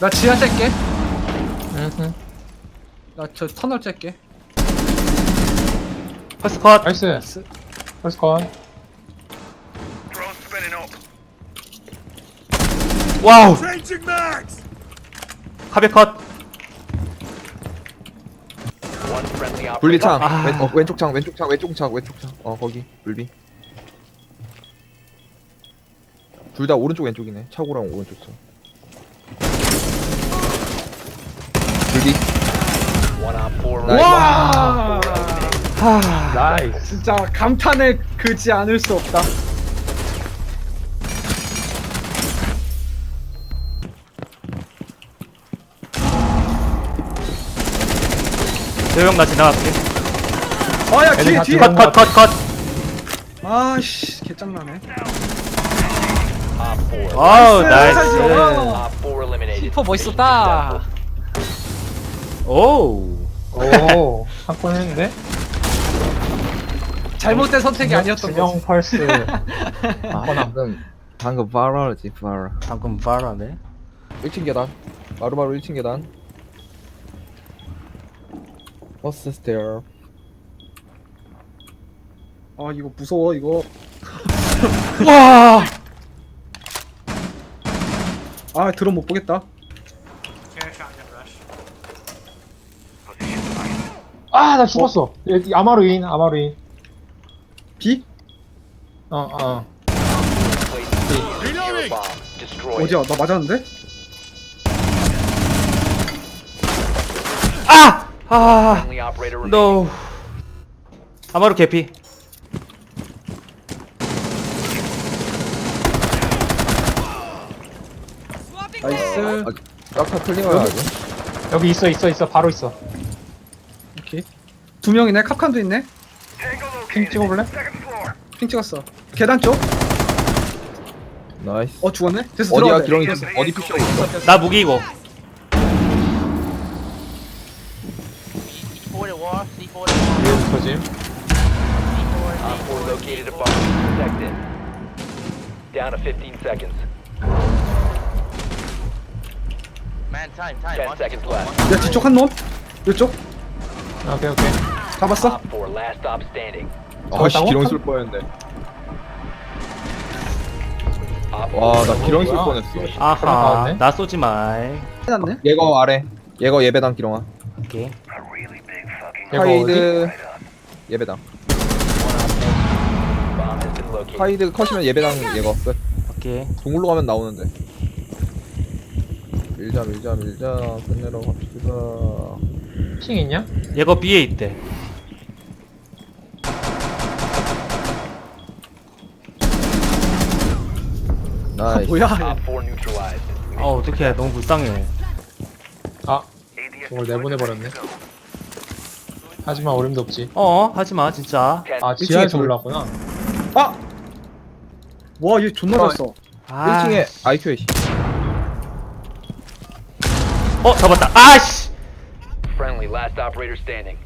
나 지하 짤게. 응. 나저 터널 짤게. 퍼스트 컷. 나이스. 나이스. 퍼스트 컷. 와우. 카베 컷. One friendly operator. 분리창 아. 왼, 어, 왼쪽 창 왼쪽 창 왼쪽 창 왼쪽 창어 거기 불비 둘 다 오른쪽 왼쪽이네 차고랑 오른쪽 창 나이스. 와! 하. 나이스. 진짜 감탄을 그지 않을 수 없다. 조용 나 지나갈게. 아야 뒤에 다 뒤에. 컷 컷 컷 컷. 아씨 개짱나네. 아우 나이스. eliminated. 슈퍼 멋있었다. 오. 오, 한건 했는데? 잘못된 선택이 아니었던 거지. 펄스. 아, 방금 방금 바라지 바라 방금 바라네. 1층 계단 바로바로 1층 계단 버스 스테어 아 이거 무서워 이거. 와. 아 드론 못 보겠다. 아, 나 죽었어. 여기 아마루인, 아마루인. B? 어, 어. Place the secure bomb. Destroy. it. 어디야? 나 맞았는데? 아. 아. Friendly operator remaining. 노. 아마루 개피. 나이스. 짝타 클리어야 아주 여기 있어, 있어, 있어. 바로 있어. 두 명이네. 캅칸도 있네. 핑 찍어볼래? 핑 찍었어. 계단 쪽. 나이스 어 죽었네. 됐어 어디야 돼. 기렁이 됐어. 어디 피셔 있어 나 무기고. 여기 터짐. Op four located a bomb. Protect it. Down to 15 seconds. Man, time, time. 10 Watch seconds this. left. 야 뒤쪽 한 놈. 이쪽. 오케이, 오케이. 잡았어. Op four last stop standing. 아씨 잡았다고? 기렁이 쏠 뻔했는데 Op 와나 기렁이 쏠? 뻔했어 아하. 나왔네. 나 쏘지 마. 해놨네. 예거 아래 예거 예배당 기렁아 오케이. 하이드 예배당 bomb has been located. 하이드 컷이면 예배당 예거 끝 오케이. 동굴로 가면 나오는데 밀자 밀자 밀자 끝내러 갑시다 핑 있냐? 얘가 B에 있대. 나이스 뭐야? Op four neutralized. 아 어떡해 너무 불쌍해. 아, 저걸 내보내버렸네. 하지만 어림도 없지. 어 하지마 진짜. 10 아, 지하에서 돌- 올라왔구나. 아. 와 얘 존나 어. 잘 써. 아. 1층에 IQA 어 잡았다. 아씨. Last operator standing.